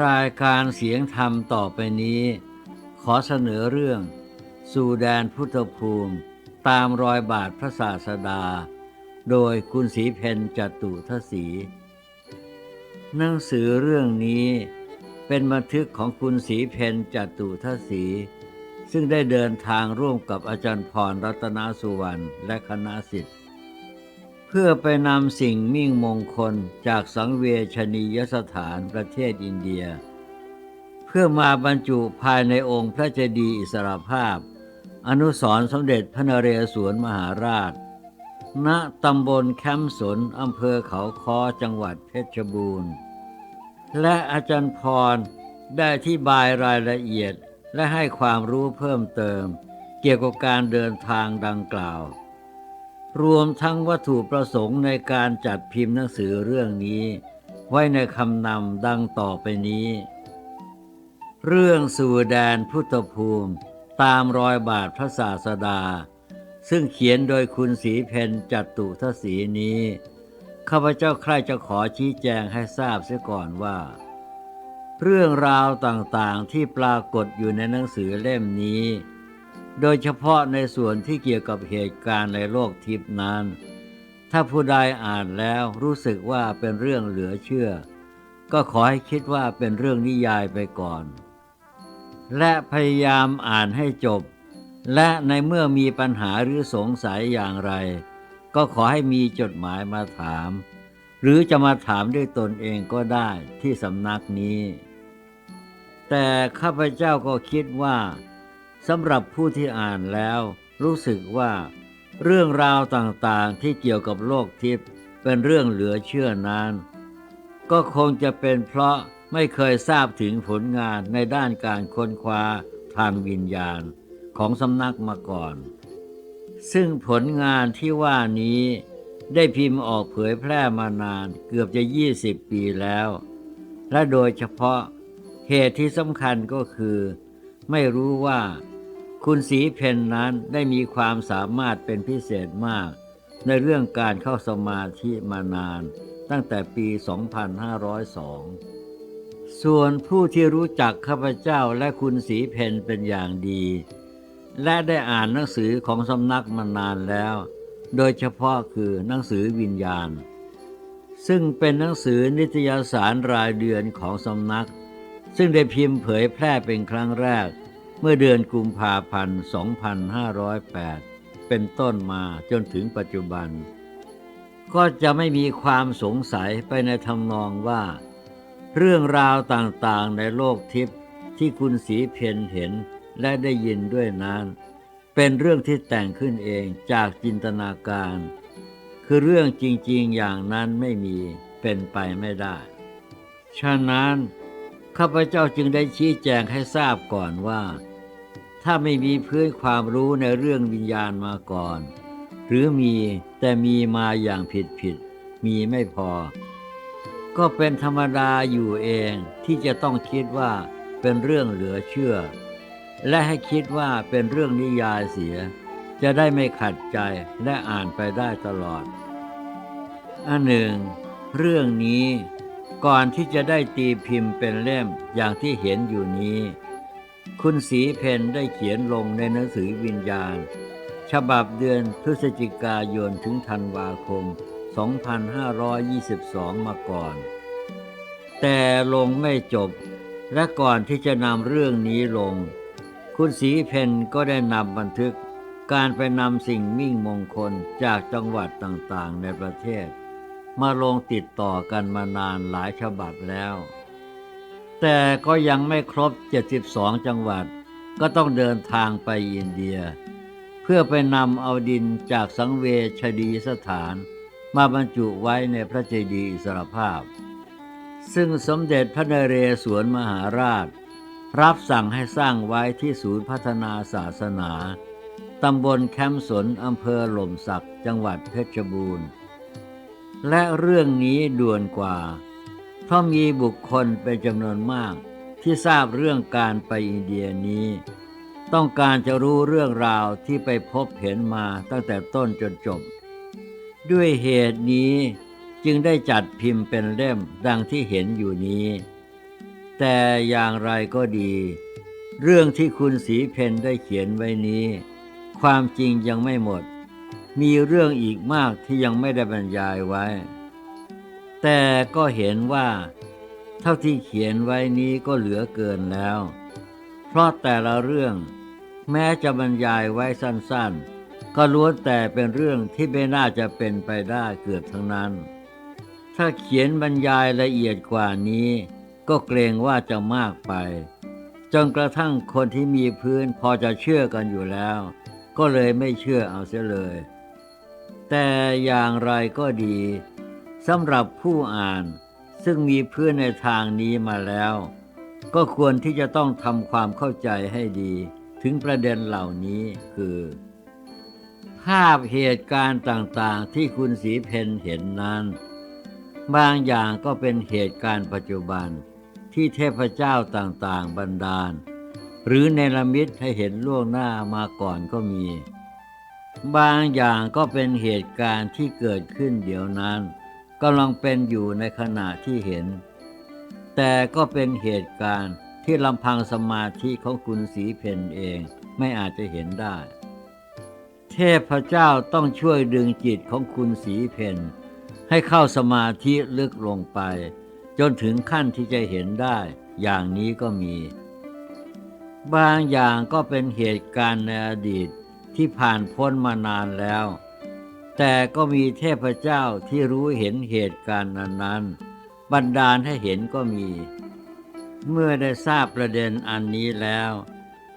รายการเสียงธรรมต่อไปนี้ ขอเสนอเรื่อง สู่แดนพุทธภูมิ ตามรอยบาทพระศาสดา โดยคุณศรีเพนจตุทศี หนังสือเรื่องนี้เป็นบันทึกของคุณศรีเพนจตุทศี ซึ่งได้เดินทางร่วมกับอาจารย์พรรัตนสุวรรณและคณะสิทธิ์ พื่อไปนำสิ่งมิ่งมงคลจากสังเวชนียสถานประเทศอินเดีย เพื่อมาบรรจุภายในองค์พระเจดีย์อิสรภาพ อนุสรสมเด็จพระนเรศวรมหาราช ณตำบลแคมป์สนอำเภอเขาคอจังหวัดเพชรบูรณ์ และอาจารย์พรได้อธิบายรายละเอียดและให้ความรู้เพิ่มเติม เกี่ยวกับการเดินทางดังกล่าว รวมทั้งวัตถุประสงค์ในการจัดพิมพ์หนังสือเรื่องนี้ ไว้ในคำนำดังต่อไปนี้ เรื่องสู่แดนพุทธภูมิตามรอยบาทพระศาสดา ซึ่งเขียนโดยคุณศรีเพนจัตุทศีนี้ ข้าพเจ้าใครจะขอชี้แจงให้ทราบเสียก่อนว่า เรื่องราวต่างๆที่ปรากฏอยู่ในหนังสือเล่มนี้ โดยเฉพาะในส่วนที่เกี่ยวกับเหตุการณ์ในโลกทิพย์นั้น ถ้าผู้ใดอ่านแล้วรู้สึกว่าเป็นเรื่องเหลือเชื่อ ก็ขอให้คิดว่าเป็นเรื่องนิยายไปก่อน และพยายามอ่านให้จบ และในเมื่อมีปัญหาหรือสงสัยอย่างไร ก็ขอให้มีจดหมายมาถาม หรือจะมาถามด้วยตนเองก็ได้ที่สำนักนี้ แต่ข้าพเจ้าก็คิดว่า สำหรับผู้ที่อ่านแล้ว รู้สึกว่า เรื่องราวต่างๆที่เกี่ยวกับโลกทิพย์เป็นเรื่องเหลือเชื่อนั้น ก็คงจะเป็นเพราะไม่เคยทราบถึงผลงานในด้านการค้นคว้าทางวิญญาณของสำนักมาก่อน ซึ่งผลงานที่ว่านี้ได้พิมพ์ออกเผยแพร่มานานเกือบจะ 20 ปีแล้ว และโดยเฉพาะเหตุที่สำคัญก็คือ ไม่รู้ว่า คุณสีเพนนั้นได้มีความสามารถเป็นพิเศษมาก ในเรื่องการเข้าสมาธิมานาน ตั้งแต่ปี 2502 ส่วนผู้ที่รู้จักข้าพเจ้าและคุณสีเพนเป็นอย่างดี และได้อ่านหนังสือของสำนักมานานแล้ว โดยเฉพาะคือหนังสือวิญญาณ ซึ่งเป็นหนังสือนิตยสารรายเดือนของสำนัก ซึ่งได้พิมพ์เผยแพร่เป็นครั้งแรก เมื่อเดือนกุมภาพันธ์ 2508 เป็นต้นมาจนถึงปัจจุบัน ก็จะไม่มีความสงสัยไปในทำนองว่า เรื่องราวต่างๆในโลกทิพย์ที่คุณสีเพนเห็นและได้ยินด้วยนั้น เป็นเรื่องที่แต่งขึ้นเองจากจินตนาการ คือเรื่องจริงๆอย่างนั้นไม่มีเป็นไปไม่ได้ ฉะนั้นข้าพเจ้าจึงได้ชี้แจงให้ทราบก่อนว่า ถ้าไม่มีพื้นความรู้ในเรื่องวิญญาณมาก่อน หรือมีแต่มีมาอย่างผิดผิด มีไม่พอ ก็เป็นธรรมดาอยู่เองที่จะต้องคิดว่าเป็นเรื่องเหลือเชื่อ และให้คิดว่าเป็นเรื่องนิยายเสีย จะได้ไม่ขัดใจและอ่านไปได้ตลอด อันหนึ่ง เรื่องนี้ก่อนที่จะได้ตีพิมพ์เป็นเล่มอย่างที่เห็นอยู่นี้ คุณสีเพนได้เขียนลงในหนังสือวิญญาณ ฉบับเดือนพฤศจิกายนถึงธันวาคม 2522 มาก่อน แต่ลงไม่จบ และก่อนที่จะนำเรื่องนี้ลง คุณสีเพนก็ได้นำบันทึกการไปนำสิ่งมิ่งมงคลจากจังหวัดต่างๆในประเทศ มาลงติดต่อกันมานานหลายฉบับแล้ว แต่ก็ยังไม่ครบ 72 จังหวัด ก็ต้องเดินทางไปอินเดีย เพื่อไปนำเอาดินจากสังเวชดีสถาน มาบรรจุไว้ในพระเจดีย์อิสรภาพ ซึ่งสมเด็จพระนเรศวรมหาราช รับสั่งให้สร้างไว้ที่ศูนย์พัฒนาศาสนาตำบลแคมป์สนอำเภอหล่มสักจังหวัดเพชรบูรณ์ และเรื่องนี้ด่วนกว่า เพราะมีบุคคลเป็นจำนวนมากที่ทราบเรื่องการไปอินเดียนี้ ต้องการจะรู้เรื่องราวที่ไปพบเห็นมาตั้งแต่ต้นจนจบ ด้วยเหตุนี้จึงได้จัดพิมพ์เป็นเล่มดังที่เห็นอยู่นี้ แต่อย่างไรก็ดี เรื่องที่คุณสีเพนได้เขียนไว้นี้ ความจริงยังไม่หมด มีเรื่องอีกมากที่ยังไม่ได้บรรยายไว้ แต่ก็เห็นว่า เท่าที่เขียนไว้นี้ก็เหลือเกินแล้ว เพราะแต่ละเรื่อง แม้จะบรรยายไว้สั้นๆ ก็ล้วนแต่เป็นเรื่องที่ไม่น่าจะเป็นไปได้เกือบทั้งนั้น ถ้าเขียนบรรยายละเอียดกว่านี้ ก็เกรงว่าจะมากไป จนกระทั่งคนที่มีพื้นพอจะเชื่อกันอยู่แล้ว ก็เลยไม่เชื่อเอาเสียเลย แต่อย่างไรก็ดี สำหรับผู้อ่านซึ่งมีเพื้นในทางนี้มาแล้ว ก็ควรที่จะต้องทำความเข้าใจให้ดี ถึงประเด็นเหล่านี้คือ ภาพเหตุการณ์ต่างๆที่คุณสีเพนเห็นนั้น บางอย่างก็เป็นเหตุการณ์ปัจจุบันที่เทพเจ้าต่างๆ บันดาล หรือเนรมิตให้เห็นล่วงหน้ามาก่อนก็มี บางอย่างก็เป็นเหตุการณ์ที่เกิดขึ้นเดี๋ยวนั้น กำลังเป็นอยู่ในขณะที่เห็น แต่ก็เป็นเหตุการณ์ที่ลำพังสมาธิของคุณสีเพนเองไม่อาจจะเห็นได้ เทพเจ้าต้องช่วยดึงจิตของคุณสีเพนให้เข้าสมาธิลึกลงไป จนถึงขั้นที่จะเห็นได้อย่างนี้ก็มี บางอย่างก็เป็นเหตุการณ์ในอดีตที่ผ่านพ้นมานานแล้ว แต่ก็มีเทพเจ้าที่รู้เห็นเหตุการณ์นั้นๆ บันดาลให้เห็นก็มี เมื่อได้ทราบประเด็นอันนี้แล้ว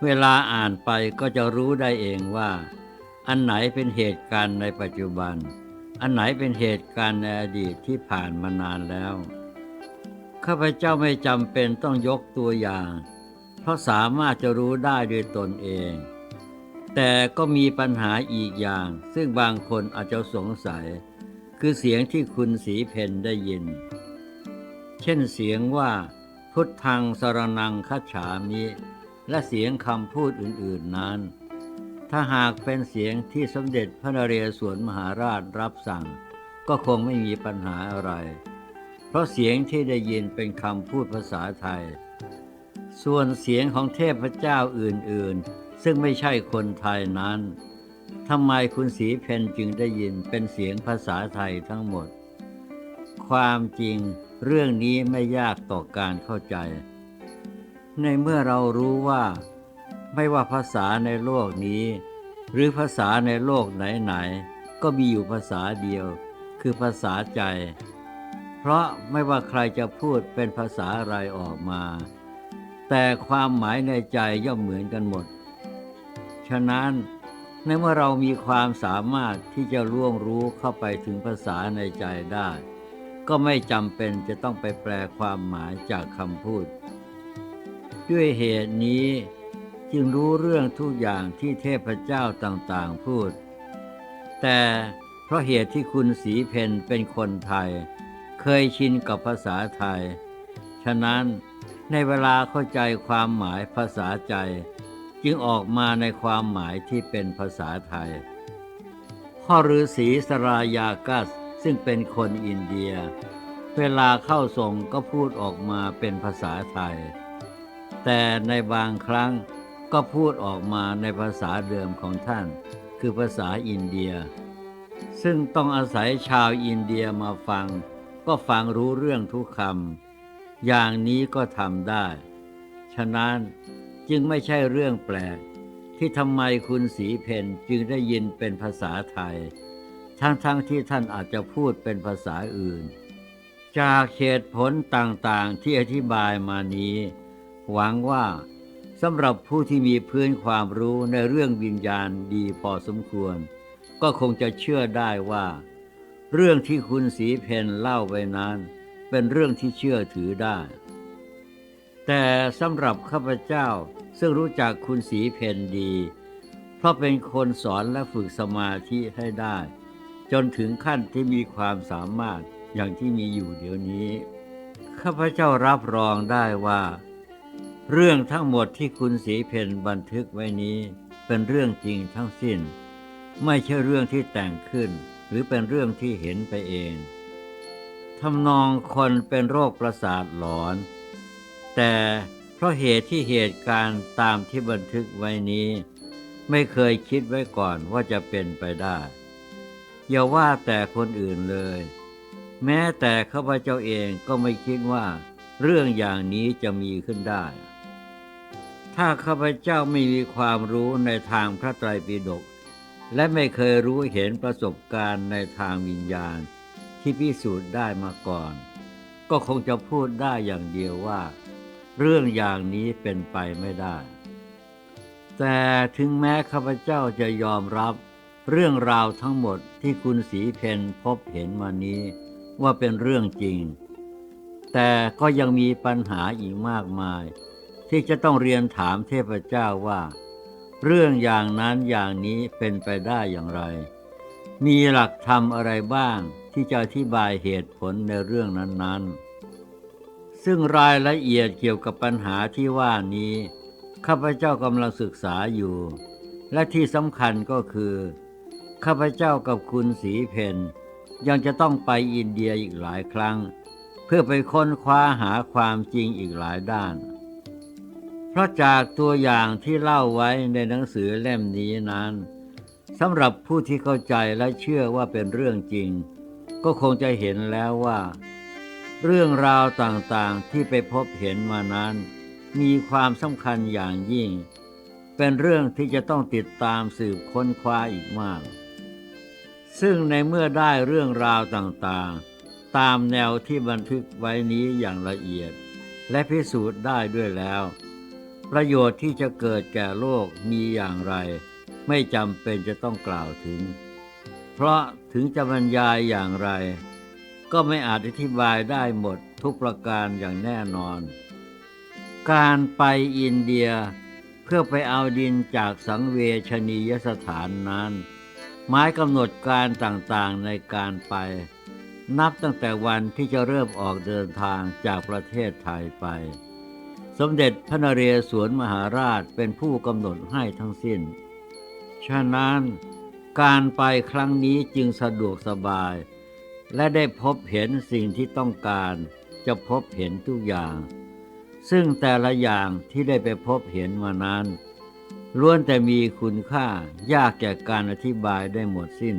เวลาอ่านไปก็จะรู้ได้เองว่า อันไหนเป็นเหตุการณ์ในปัจจุบัน อันไหนเป็นเหตุการณ์ในอดีตที่ผ่านมานานแล้ว ข้าพเจ้าไม่จำเป็นต้องยกตัวอย่าง เพราะสามารถจะรู้ได้ด้วยตนเอง แต่ก็มีปัญหาอีกอย่าง ซึ่งบางคนอาจจะสงสัย คือเสียงที่คุณสีเพนได้ยิน เช่นเสียงว่า พุทธังสรนังคัจฉามิ และเสียงคำพูดอื่นๆนั้น ถ้าหากเป็นเสียงที่สมเด็จพระนเรศวรมหาราชรับสั่ง ก็คงไม่มีปัญหาอะไร เพราะเสียงที่ได้ยินเป็นคำพูดภาษาไทย ส่วนเสียงของเทพเจ้าอื่นๆ ซึ่งไม่ใช่คนไทยนั้นทำไมคุณสีเพนจึงได้ยินเป็นเสียงภาษาไทยทั้งหมด ความจริงเรื่องนี้ไม่ยากต่อการเข้าใจ ในเมื่อเรารู้ว่า ไม่ว่าภาษาในโลกนี้ หรือภาษาในโลกไหนๆก็มีอยู่ภาษาเดียว คือภาษาใจ เพราะไม่ว่าใครจะพูดเป็นภาษาอะไรออกมา แต่ความหมายในใจย่อมเหมือนกันหมด ฉะนั้นในเมื่อเรามีความสามารถที่จะล่วงรู้เข้าไปถึงภาษาในใจได้ ก็ไม่จำเป็นจะต้องไปแปลความหมายจากคำพูด ด้วยเหตุนี้จึงรู้เรื่องทุกอย่างที่เทพเจ้าต่างๆพูด แต่เพราะเหตุที่คุณสีเพนเป็นคนไทย เคยชินกับภาษาไทย ฉะนั้นในเวลาเข้าใจความหมายภาษาใจ จึงออกมาในความหมายที่เป็นภาษาไทย พ่อฤาษีสรายากัสซึ่งเป็นคนอินเดีย เวลาเข้าทรงก็พูดออกมาเป็นภาษาไทย แต่ในบางครั้งก็พูดออกมาในภาษาเดิมของท่าน คือภาษาอินเดีย ซึ่งต้องอาศัยชาวอินเดียมาฟัง ก็ฟังรู้เรื่องทุกคำอย่างนี้ก็ทำได้ ฉะนั้น จึงไม่ใช่เรื่องแปลก ที่ทำไมคุณสีเพนจึงได้ยินเป็นภาษาไทย ทั้งๆทที่ท่านอาจจะพูดเป็นภาษาอื่น จากเหตุผลต่างๆที่อธิบายมานี้ หวังว่าสำหรับผู้ที่มีพื้นความรู้ในเรื่องวิญญาณดีพอสมควร ก็คงจะเชื่อได้ว่า เรื่องที่คุณสีเพนเล่าไว้นั้น เป็นเรื่องที่เชื่อถือได้ แต่สำหรับข้าพเจ้าซึ่งรู้จักคุณสีเพนดี เพราะเป็นคนสอนและฝึกสมาธิให้ได้ จนถึงขั้นที่มีความสามารถอย่างที่มีอยู่เดี๋ยวนี้ ข้าพเจ้ารับรองได้ว่า เรื่องทั้งหมดที่คุณสีเพนบันทึกไว้นี้ เป็นเรื่องจริงทั้งสิ้น ไม่ใช่เรื่องที่แต่งขึ้น หรือเป็นเรื่องที่เห็นไปเองทำนองคนเป็นโรคประสาทหลอน แต่เพราะเหตุที่เหตุการณ์ตามที่บันทึกไว้นี้ ไม่เคยคิดไว้ก่อนว่าจะเป็นไปได้ อย่าว่าแต่คนอื่นเลย แม้แต่ข้าพเจ้าเองก็ไม่คิดว่า เรื่องอย่างนี้จะมีขึ้นได้ ถ้าข้าพเจ้าไม่มีความรู้ในทางพระไตรปิฎกและไม่เคยรู้เห็นประสบการณ์ในทางวิญญาณที่พิสูจน์ได้มาก่อน ก็คงจะพูดได้อย่างเดียวว่า เรื่องอย่างนี้เป็นไปไม่ได้ แต่ถึงแม้ข้าพเจ้าจะยอมรับเรื่องราวทั้งหมดที่คุณสีเพนพบเห็นมานี้ว่าเป็นเรื่องจริง แต่ก็ยังมีปัญหาอีกมากมาย ที่จะต้องเรียนถามเทพเจ้าว่า เรื่องอย่างนั้นอย่างนี้เป็นไปได้อย่างไร มีหลักธรรมอะไรบ้างที่จะอธิบายเหตุผลในเรื่องนั้นๆ ซึ่งรายละเอียดเกี่ยวกับปัญหาที่ว่านี้ ข้าพเจ้ากำลังศึกษาอยู่ และที่สำคัญก็คือ ข้าพเจ้ากับคุณสีเพนยังจะต้องไปอินเดียอีกหลายครั้ง เพื่อไปค้นคว้าหาความจริงอีกหลายด้าน เพราะจากตัวอย่างที่เล่าไว้ในหนังสือเล่มนี้นั้นสำหรับผู้ที่เข้าใจและเชื่อว่าเป็นเรื่องจริง ก็คงจะเห็นแล้วว่า เรื่องราวต่างๆที่ไปพบเห็นมานั้น มีความสำคัญอย่างยิ่ง เป็นเรื่องที่จะต้องติดตามสืบค้นคว้าอีกมาก ซึ่งในเมื่อได้เรื่องราวต่างๆ ตามแนวที่บันทึกไว้นี้อย่างละเอียด และพิสูจน์ได้ด้วยแล้ว ประโยชน์ที่จะเกิดแก่โลกมีอย่างไร ไม่จำเป็นจะต้องกล่าวถึง เพราะถึงจะบรรยายอย่างไร ก็ไม่อาจอธิบายได้หมดทุกประการอย่างแน่นอน การไปอินเดียเพื่อไปเอาดินจากสังเวชนียสถานนั้น หมายกำหนดการต่างๆในการไป นับตั้งแต่วันที่จะเริ่มออกเดินทางจากประเทศไทยไป สมเด็จพระนเรศวรมหาราชเป็นผู้กำหนดให้ทั้งสิ้น ฉะนั้นการไปครั้งนี้จึงสะดวกสบาย และได้พบเห็นสิ่งที่ต้องการ จะพบเห็นทุกอย่าง ซึ่งแต่ละอย่างที่ได้ไปพบเห็นมานั้นล้วนแต่มีคุณค่ายากแก่การอธิบายได้หมดสิ้น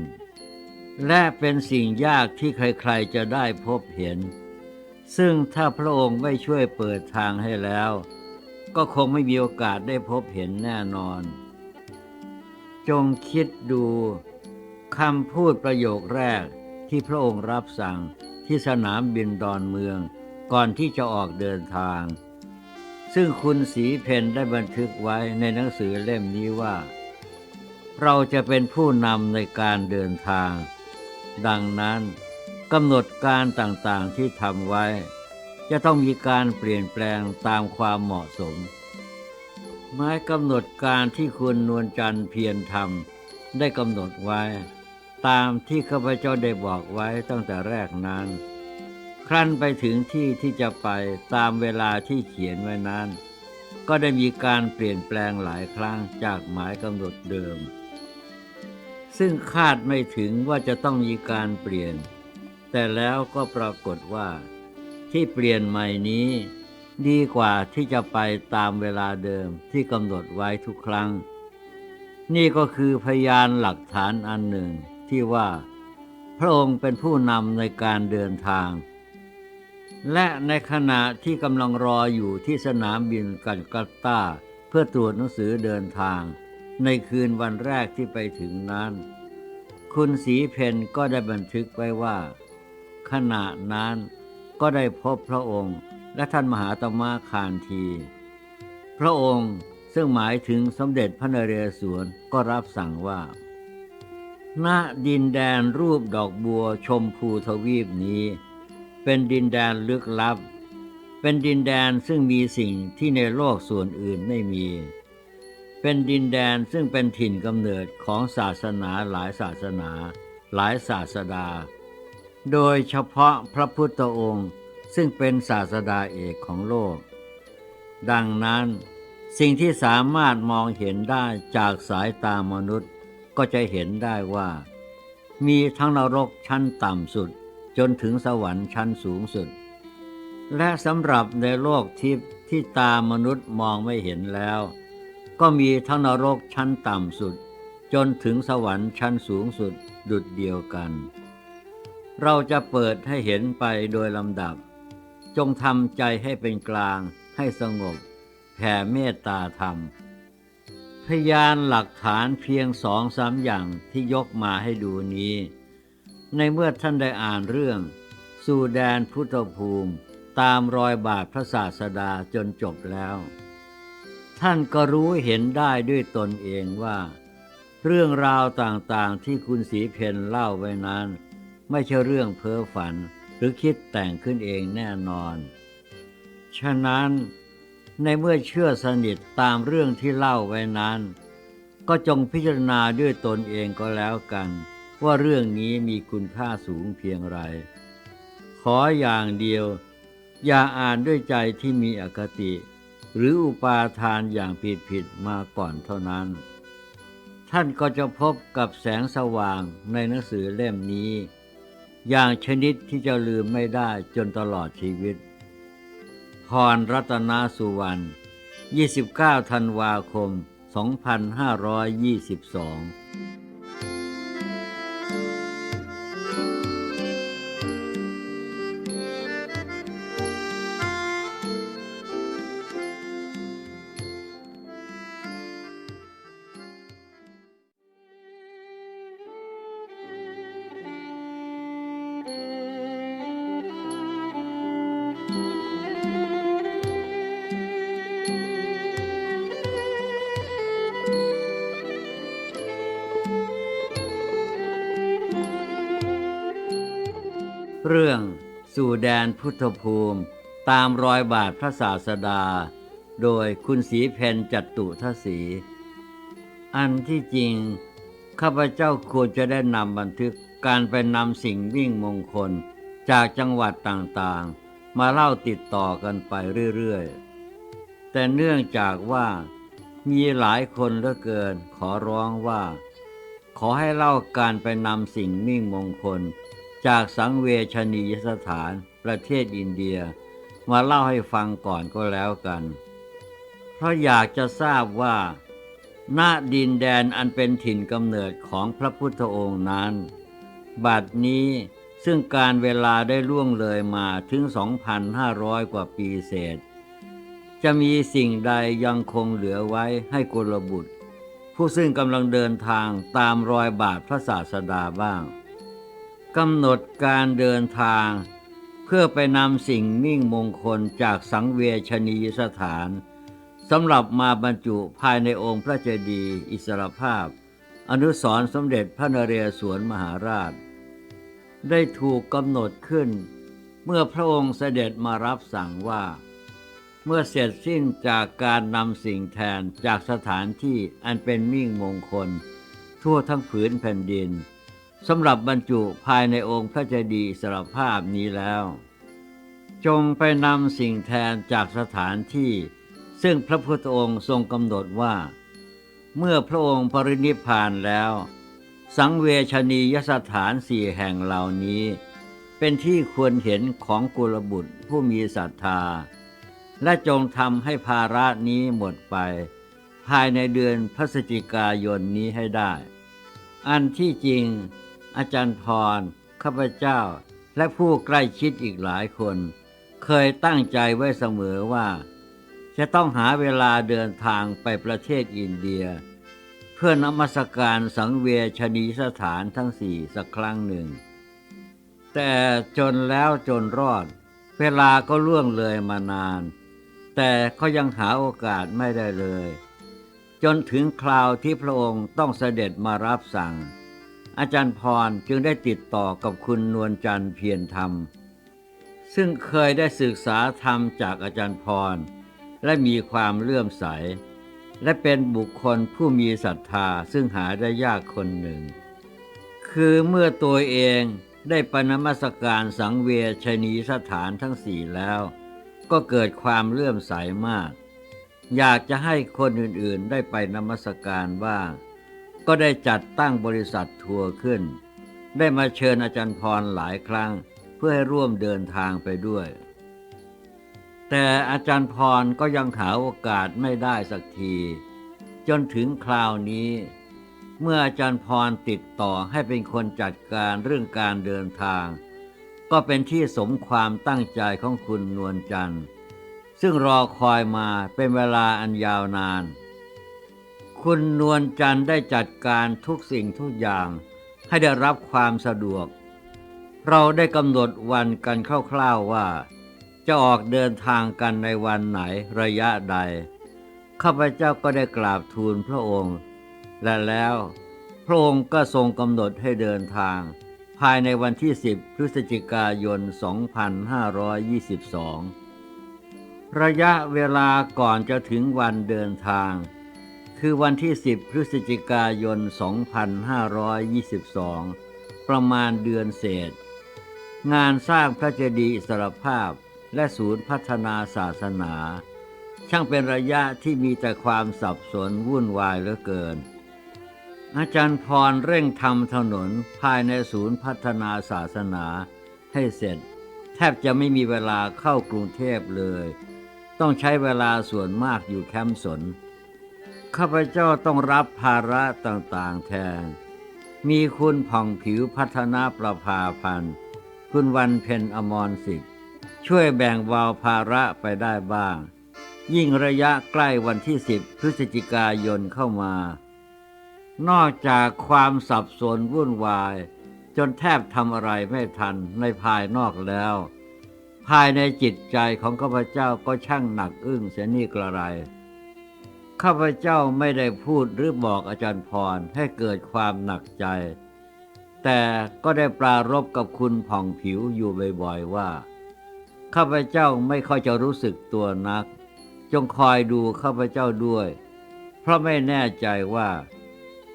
และเป็นสิ่งยากที่ใครๆจะได้พบเห็น ซึ่งถ้าพระองค์ไม่ช่วยเปิดทางให้แล้ว ก็คงไม่มีโอกาสได้พบเห็นแน่นอน จงคิดดูคำพูดประโยคแรก ที่พระองค์รับสั่งที่สนามบินดอนเมือง ก่อนที่จะออกเดินทาง ซึ่งคุณสีเพนได้บันทึกไว้ในหนังสือเล่มนี้ว่า เราจะเป็นผู้นำในการเดินทาง ดังนั้นกำหนดการต่างๆที่ทำไว้ จะต้องมีการเปลี่ยนแปลงตามความเหมาะสมไม้กำหนดการที่คุณนวลจันทร์เพียรทำได้กำหนดไว้ ตามที่ข้าพเจ้าได้บอกไว้ตั้งแต่แรกนั้น ครั้นไปถึงที่ที่จะไปตามเวลาที่เขียนไว้นั้น ก็ได้มีการเปลี่ยนแปลงหลายครั้งจากหมายกำหนดเดิม ซึ่งคาดไม่ถึงว่าจะต้องมีการเปลี่ยน แต่แล้วก็ปรากฏว่า ที่เปลี่ยนใหม่นี้ ดีกว่าที่จะไปตามเวลาเดิมที่กำหนดไว้ทุกครั้ง นี่ก็คือพยานหลักฐานอันหนึ่ง ที่ว่า พระองค์เป็นผู้นำในการเดินทาง และในขณะที่กำลังรออยู่ที่สนามบินกัลกัตตาเพื่อตรวจหนังสือเดินทาง ในคืนวันแรกที่ไปถึงนั้น คุณสีเพนก็ได้บันทึกไว้ว่า ขณะนั้นก็ได้พบพระองค์และท่านมหาตมะคานที พระองค์ซึ่งหมายถึงสมเด็จพระนเรศวรก็รับสั่งว่า ณดินแดนรูปดอกบัวชมพูทวีปนี้ เป็นดินแดนลึกลับ เป็นดินแดนซึ่งมีสิ่งที่ในโลกส่วนอื่นไม่มี เป็นดินแดนซึ่งเป็นถิ่นกำเนิดของศาสนาหลายศาสนา หลายศาสดา โดยเฉพาะพระพุทธองค์ซึ่งเป็นศาสดาเอกของโลก ดังนั้นสิ่งที่สามารถมองเห็นได้จากสายตามนุษย์ ก็จะเห็นได้ว่า มีทั้งนรกชั้นต่ำสุด จนถึงสวรรค์ชั้นสูงสุด และสำหรับในโลกทิพย์ที่ตามนุษย์มองไม่เห็นแล้ว ก็มีทั้งนรกชั้นต่ำสุด จนถึงสวรรค์ชั้นสูงสุดดุดเดียวกัน เราจะเปิดให้เห็นไปโดยลำดับ จงทำใจให้เป็นกลางให้สงบแผ่เมตตาธรรม พยานหลักฐานเพียงสองสามอย่างที่ยกมาให้ดูนี้ ในเมื่อท่านได้อ่านเรื่อง สู่แดนพุทธภูมิตามรอยบาทพระศาสดาจนจบแล้ว ท่านก็รู้เห็นได้ด้วยตนเองว่า เรื่องราวต่างๆที่คุณสีเพนเล่าไว้นั้น ไม่ใช่เรื่องเพ้อฝันหรือคิดแต่งขึ้นเองแน่นอน ฉะนั้น ในเมื่อเชื่อสนิทตามเรื่องที่เล่าไว้นั้น ก็จงพิจารณาด้วยตนเองก็แล้วกัน ว่าเรื่องนี้มีคุณค่าสูงเพียงไร ขออย่างเดียว อย่าอ่านด้วยใจที่มีอคติ หรืออุปาทานอย่างผิดๆมาก่อนเท่านั้น ท่านก็จะพบกับแสงสว่างในหนังสือเล่มนี้ อย่างชนิดที่จะลืมไม่ได้จนตลอดชีวิต พรรัตนสุวรรณ 29 ธันวาคม 2522 สู่แดนพุทธภูมิ ตามรอยบาทพระศาสดา โดยคุณศรีเพนจัตตุทศี อันที่จริง ข้าพเจ้าควรจะได้นำบันทึกการไปนำสิ่งวิ่งมงคลจากจังหวัดต่างๆ มาเล่าติดต่อกันไปเรื่อยๆ แต่เนื่องจากว่ามีหลายคนเหลือเกินขอร้องว่า ขอให้เล่าการไปนำสิ่งมิ่งมงคล จากสังเวชนียสถาน ประเทศอินเดีย มาเล่าให้ฟังก่อนก็แล้วกัน เพราะอยากจะทราบว่าณดินแดนอันเป็นถิ่นกำเนิดของพระพุทธองค์นั้น บัดนี้ซึ่งการเวลาได้ล่วงเลยมาถึง 2,500 กว่าปีเศษ จะมีสิ่งใดยังคงเหลือไว้ให้กุลบุตร ผู้ซึ่งกำลังเดินทางตามรอยบาทพระศาสดาบ้างกำหนดการเดินทาง เพื่อไปนำสิ่งมิ่งมงคลจากสังเวชนียสถานสำหรับมาบรรจุภายในองค์พระเจดีย์อิสรภาพ อนุสรสมเด็จพระนเรศวรมหาราช ได้ถูกกำหนดขึ้น เมื่อพระองค์เสด็จมารับสั่งว่า เมื่อเสร็จสิ้นจากการนำสิ่งแทนจากสถานที่อันเป็นมิ่งมงคล ทั่วทั้งผืนแผ่นดิน สำหรับบรรจุภายในองค์พระเจดีย์อิสรภาพนี้แล้ว จงไปนำสิ่งแทนจากสถานที่ ซึ่งพระพุทธองค์ทรงกำหนดว่า เมื่อพระองค์ปรินิพานแล้ว สังเวชนียสถานสี่แห่งเหล่านี้ เป็นที่ควรเห็นของกุลบุตรผู้มีศรัทธา และจงทำให้ภาระนี้หมดไป ภายในเดือนพฤศจิกายนนี้ให้ได้ อันที่จริง อาจารย์พร ข้าพเจ้า และผู้ใกล้ชิดอีกหลายคน เคยตั้งใจไว้เสมอว่า จะต้องหาเวลาเดินทางไปประเทศอินเดีย เพื่อนมัสการสังเวชนีสถานทั้งสี่สักครั้งหนึ่ง แต่จนแล้วจนรอด เวลาก็ล่วงเลยมานาน แต่ก็ยังหาโอกาสไม่ได้เลย จนถึงคราวที่พระองค์ต้องเสด็จมารับสั่ง อาจารย์พรจึงได้ติดต่อกับคุณนวลจันทร์เพียรธรรม ซึ่งเคยได้ศึกษาธรรมจากอาจารย์พร และมีความเลื่อมใส และเป็นบุคคลผู้มีศรัทธาซึ่งหาได้ยากคนหนึ่ง คือเมื่อตัวเองได้ปนมัสการสังเวชนีสถานทั้งสี่แล้ว ก็เกิดความเลื่อมใสมาก อยากจะให้คนอื่นๆได้ไปนมัสการบ้าง ก็ได้จัดตั้งบริษัททัวร์ขึ้น ได้มาเชิญอาจารย์พรหลายครั้งเพื่อให้ร่วมเดินทางไปด้วย แต่อาจารย์พรก็ยังหาโอกาสไม่ได้สักที จนถึงคราวนี้ เมื่ออาจารย์พรติดต่อให้เป็นคนจัดการเรื่องการเดินทาง ก็เป็นที่สมความตั้งใจของคุณนวลจันทร์ ซึ่งรอคอยมาเป็นเวลาอันยาวนาน คุณนวลจันทร์ได้จัดการทุกสิ่งทุกอย่างให้ได้รับความสะดวก เราได้กำหนดวันกันคร่าวๆว่า จะออกเดินทางกันในวันไหนระยะใด ข้าพเจ้าก็ได้กราบทูลพระองค์ และแล้วพระองค์ก็ทรงกำหนดให้เดินทาง ภายในวันที่ 10 พฤศจิกายน 2522 ระยะเวลาก่อนจะถึงวันเดินทาง คือวันที่ 10 พฤศจิกายน 2522 ประมาณเดือนเศษ งานสร้างพระเจดีย์อิสรภาพและศูนย์พัฒนาศาสนา ช่างเป็นระยะที่มีแต่ความสับสนวุ่นวายเหลือเกิน อาจารย์พรเร่งทำถนนภายในศูนย์พัฒนาศาสนาให้เสร็จ แทบจะไม่มีเวลาเข้ากรุงเทพเลย ต้องใช้เวลาส่วนมากอยู่แคมป์สน ข้าพเจ้าต้องรับภาระต่างๆแทน มีคุณผ่องผิวพัฒนาประภาพันธ์ คุณวันเพ็ญอมรสิทธิ์ ช่วยแบ่งเบาภาระไปได้บ้าง ยิ่งระยะใกล้วันที่10พฤศจิกายนเข้ามา นอกจากความสับสนวุ่นวาย จนแทบทำอะไรไม่ทันในภายนอกแล้ว ภายในจิตใจของข้าพเจ้าก็ช่างหนักอึ้งเสียนี่กระไร ข้าพเจ้าไม่ได้พูดหรือบอกอาจารย์พรให้เกิดความหนักใจ แต่ก็ได้ปรารบกับคุณผ่องผิวอยู่บ่อยๆว่า ข้าพเจ้าไม่ค่อยจะรู้สึกตัวนัก จงคอยดูข้าพเจ้าด้วย เพราะไม่แน่ใจว่า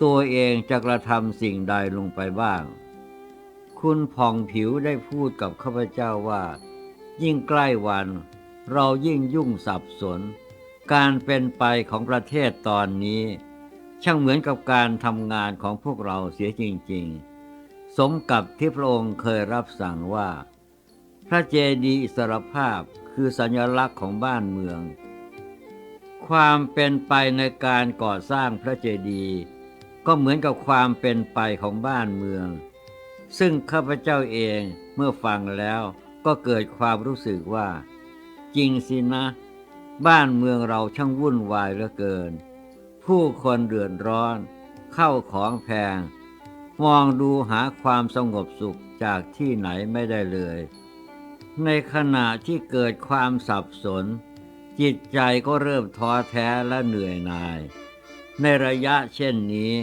ตัวเองจะกระทำสิ่งใดลงไปบ้าง คุณผ่องผิวได้พูดกับข้าพเจ้าว่า ยิ่งใกล้วัน เรายิ่งยุ่งสับสน การเป็นไปของประเทศตอนนี้ ช่างเหมือนกับการทำงานของพวกเราเสียจริง ๆ สมกับที่พระองค์เคยรับสั่งว่า พระเจดีย์อิสรภาพคือสัญลักษณ์ของบ้านเมือง ความเป็นไปในการก่อสร้างพระเจดีย์ก็เหมือนกับความเป็นไปของบ้านเมือง ซึ่งข้าพเจ้าเองเมื่อฟังแล้วก็เกิดความรู้สึกว่า จริงสินะ บ้านเมืองเราช่างวุ่นวายเหลือเกิน ผู้คนเดือดร้อน เข้าของแพง มองดูหาความสงบสุขจากที่ไหนไม่ได้เลย ในขณะที่เกิดความสับสน จิตใจก็เริ่มท้อแท้และเหนื่อยหน่าย ในระยะเช่นนี้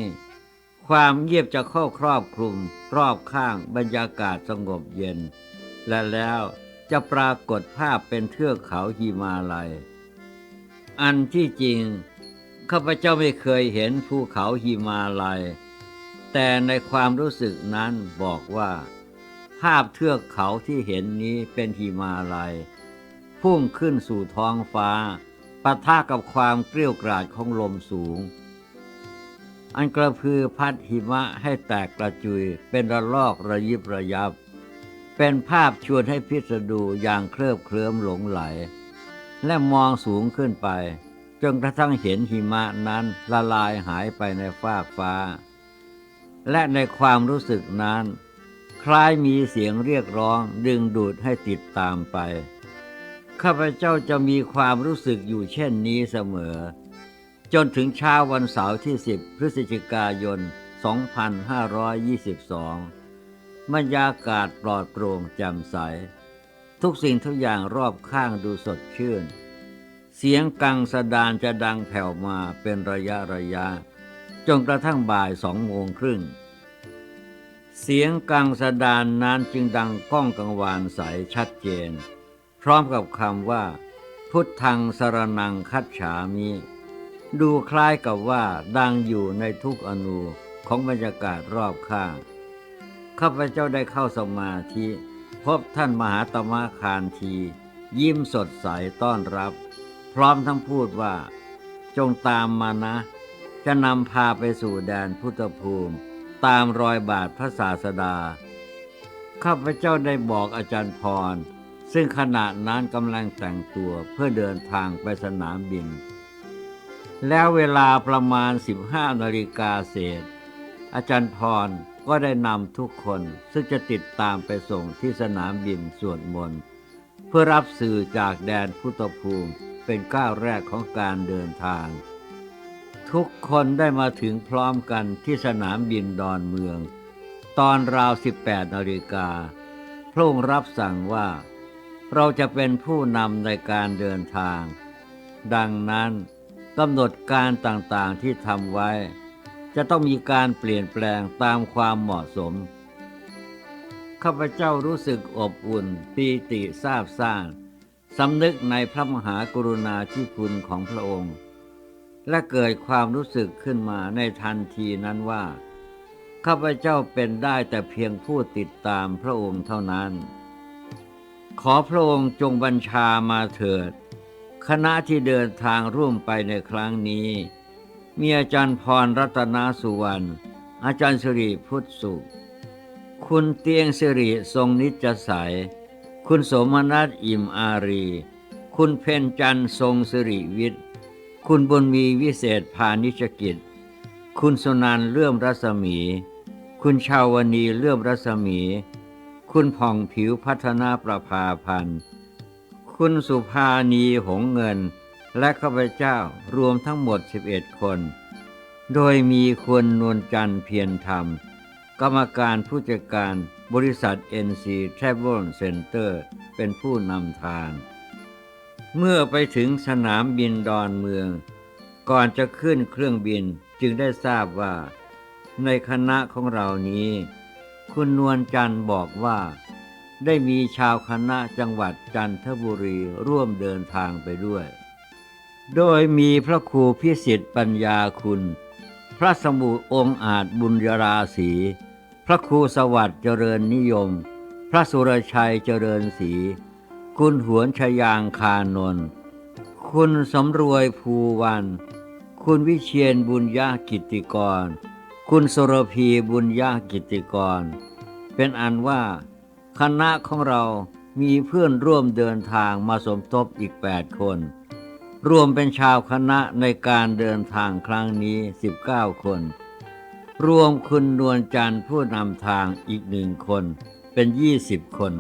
ความเงียบจะเข้าครอบคลุม รอบข้างบรรยากาศสงบเย็น และแล้วจะปรากฏภาพเป็นเทือกเขาหิมาลัย อันที่จริง ข้าพเจ้าไม่เคยเห็นภูเขาหิมาลัย แต่ในความรู้สึกนั้นบอกว่า ภาพเทือกเขาที่เห็นนี้เป็นหิมาลัย พุ่งขึ้นสู่ท้องฟ้าปะทะกับความเกลี้ยวกราดของลมสูง อันกระพือพัดหิมะให้แตกกระจุยเป็นระลอกระยิบระยับ เป็นภาพชวนให้พิสดูอย่างเคลิบเคลิ้มหลงไหล และมองสูงขึ้นไป จนกระทั่งเห็นหิมะนั้นละลายหายไปในฟากฟ้า และในความรู้สึกนั้น คล้ายมีเสียงเรียกร้องดึงดูดให้ติดตามไป ข้าพเจ้าจะมีความรู้สึกอยู่เช่นนี้เสมอ จนถึงเช้าวันเสาร์ที่ 10 พฤศจิกายน 2522บรรยากาศปลอดโปร่งแจ่มใส ทุกสิ่งทุกอย่างรอบข้างดูสดชื่น เสียงกังสดานจะดังแผ่วมาเป็นระยะระยะ จนกระทั่งบ่ายสองโมงครึ่ง เสียงกังสดานนั้นจึงดังก้องกังวานใสชัดเจน พร้อมกับคำว่า พุทธังสรนังคัจฉามิ ดูคล้ายกับว่าดังอยู่ในทุกอนูของบรรยากาศรอบข้าง ข้าพเจ้าได้เข้าสมาธิ พบท่านมหาตมะคานที ยิ้มสดใสต้อนรับ พร้อมทั้งพูดว่า จงตามมานะ จะนำพาไปสู่แดนพุทธภูมิ ตามรอยบาทพระศาสดา ข้าพเจ้าได้บอกอาจารย์พร ซึ่งขณะนั้นกำลังแต่งตัวเพื่อเดินทางไปสนามบิน แล้วเวลาประมาณ 15นาฬิกาเศษ อาจารย์พร ก็ได้นำทุกคนซึ่งจะติดตามไปส่งที่สนามบินสวดมนต์เพื่อรับสื่อจากแดนพุทธภูมิเป็นก้าวแรกของการเดินทาง ทุกคนได้มาถึงพร้อมกันที่สนามบินดอนเมือง ตอนราว 18นาฬิกาพระองค์รับสั่งว่า เราจะเป็นผู้นำในการเดินทาง ดังนั้นกำหนดการต่างๆที่ทำไว้ จะต้องมีการเปลี่ยนแปลงตามความเหมาะสม ข้าพเจ้ารู้สึกอบอุ่นปีติซาบซ่านสำนึกในพระมหากรุณาธิคุณของพระองค์ และเกิดความรู้สึกขึ้นมาในทันทีนั้นว่า ข้าพเจ้าเป็นได้แต่เพียงผู้ติดตามพระองค์เท่านั้น ขอพระองค์จงบัญชามาเถิด คณะที่เดินทางร่วมไปในครั้งนี้ มีอาจารย์พรรัตนาสุวรรณ อาจารย์สิริพุทธสุข คุณเตียงสิริทรงนิจใสยคุณสมนัตอิ่มอารี คุณเพนจันทร์ทรงสิริวิทย์ คุณบุญมีวิเศษพานิชกิจ คุณสุนันเลื่อมรัศมี คุณชาวนีเลื่อมรัศมี คุณผ่องผิวพัฒนาประภาพันธ์ คุณสุภานีหงเงิน และข้าพเจ้ารวมทั้งหมด 11 คน โดยมีคุณนวลจันทร์เพียรธรรม กรรมการผู้จัดการบริษัท NC Travel Center เป็นผู้นำทาง เมื่อไปถึงสนามบินดอนเมือง ก่อนจะขึ้นเครื่องบินจึงได้ทราบว่า ในคณะของเรานี้ คุณนวลจันทร์บอกว่า ได้มีชาวคณะจังหวัดจันทบุรีร่วมเดินทางไปด้วย โดยมีพระครูพิสิทธิ์ปัญญาคุณ พระสมุองค์อาจบุญยราศี พระครูสวัสดิ์เจริญนิยม พระสุรชัยเจริญศรี คุณหวนชยางคานนท์คุณสำรวยภูวัน คุณวิเชียนบุญญากิติกร คุณสรพีบุญญากิตติกร เป็นอันว่าคณะของเรามีเพื่อนร่วมเดินทางมาสมทบอีก 8 คน รวมเป็นชาวคณะในการเดินทางครั้งนี้ 19 คน รวมคุณนวลจันทร์ผู้นำทางอีกหนึ่งคนเป็น 20 คน